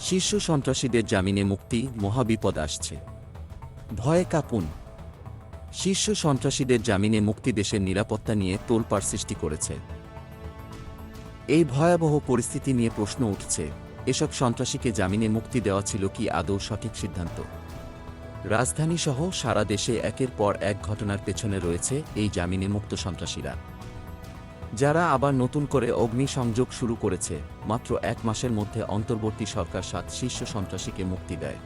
শীর্ষ সন্ত্রাসীদের জামিনে মুক্তি, মহাবিপদ আসছে। ভয়ে কাঁপুন। শীর্ষ সন্ত্রাসীদের জামিনে মুক্তি দেশের নিরাপত্তা নিয়ে তোলপাড় সৃষ্টি করেছে। এই ভয়াবহ পরিস্থিতি নিয়ে প্রশ্ন উঠছে, এসব সন্ত্রাসীকে জামিনে মুক্তি দেওয়া ছিল কি আদৌ সঠিক সিদ্ধান্ত? রাজধানীসহ সারা দেশে একের পর এক ঘটনার পেছনে রয়েছে এই জামিনে মুক্ত সন্ত্রাসীরা। যারা আবার নতুন করে অগ্নিসংযোগ শুরু করেছে, মাত্র এক মাসের মধ্যে অন্তর্বর্তী সরকার সাত শীর্ষ সন্ত্রাসীকে মুক্তি দেয়।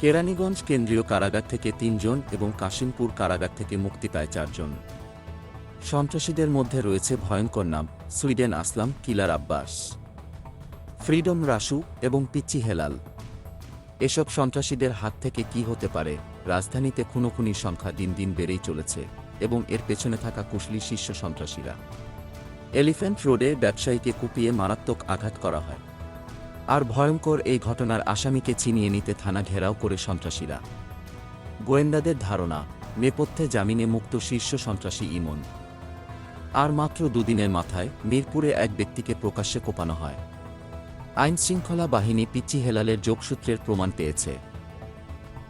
কেরানীগঞ্জ কেন্দ্রীয় কারাগার থেকে তিনজন এবং কাশিমপুর কারাগার থেকে মুক্তি পায় চারজন। সন্ত্রাসীদের মধ্যে রয়েছে ভয়ঙ্কর নাম, Sweden Aslam killer Abbas. Freedom Rasu এবং পিচ্চি হেলাল। এসব সন্ত্রাসীদের হাত থেকে কি হতে পারে, রাজধানীতে খুনোখুনির সংখ্যা দিন দিন বেড়েই চলেছে এবং এর পেছনে থাকা কুশলী শীর্ষ সন্ত্রাসীরা। এলিফ্যান্ট রোডে ব্যবসায়ীকে কুপিয়ে মারাত্মক আঘাত করা হয়। আর ভয়ঙ্কর এই ঘটনার আসামিকে চিনিয়ে নিতে থানা ঘেরাও করে সন্ত্রাসীরা। গোয়েন্দাদের ধারণা, নেপথ্যে জামিনে মুক্ত শীর্ষ সন্ত্রাসী ইমন। আর মাত্র দুদিনের মাথায় মিরপুরে এক ব্যক্তিকে প্রকাশ্যে কোপানো হয়। আইনশৃঙ্খলা বাহিনী পিচ্চি হেলালের যোগসূত্রের প্রমাণ পেয়েছে।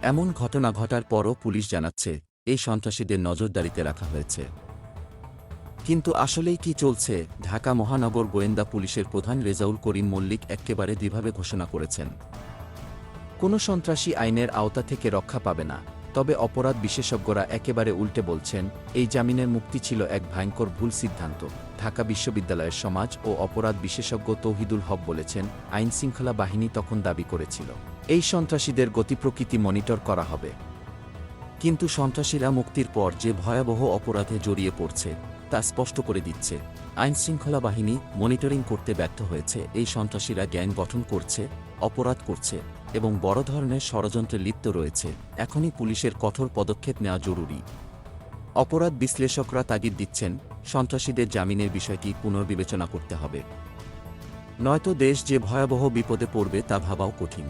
এমন ঘটনা ঘটার পরও পুলিশ জানাচ্ছে, এই সন্ত্রাসীদের নজরদারিতে রাখা হয়েছে। কিন্তু আসলেই কি চলছে? ঢাকা মহানগর গোয়েন্দা পুলিশের প্রধান রেজাউল করিম মল্লিক একেবারে দ্বিভাবে ঘোষণা করেছেন। কোনো সন্ত্রাসী আইনের আওতা থেকে রক্ষা পাবে না। তবে অপরাধ বিশেষজ্ঞরা একেবারে উল্টে বলছেন, এই জামিনের মুক্তি ছিল এক ভয়ঙ্কর ভুল সিদ্ধান্ত। ঢাকা বিশ্ববিদ্যালয়ের সমাজ ও অপরাধ বিশেষজ্ঞ তৌহিদুল হক বলেছেন আইন শৃঙ্খলা বাহিনী তখন দাবি করেছিল, এই সন্ত্রাসীদের গতিপ্রকৃতি মনিটর করা হবে। কিন্তু সন্ত্রাসীরা মুক্তির পর যে ভয়াবহ অপরাধে জড়িয়ে পড়ছে তা স্পষ্ট করে দিচ্ছে। আইনশৃঙ্খলা বাহিনী মনিটরিং করতে ব্যর্থ হয়েছে, এই সন্ত্রাসীরা গ্যাং গঠন করছে, অপরাধ করছে এবং বড় ধরনের ষড়যন্ত্রে লিপ্ত রয়েছে। এখনই পুলিশের কঠোর পদক্ষেপ নেওয়া জরুরি। অপরাধ বিশ্লেষকরা তাগিদ দিচ্ছেন, সন্ত্রাসীদের জামিনের বিষয়টি পুনর্বিবেচনা করতে হবে। নয়তো দেশ যে ভয়াবহ বিপদে পড়বে তা ভাবাও কঠিন।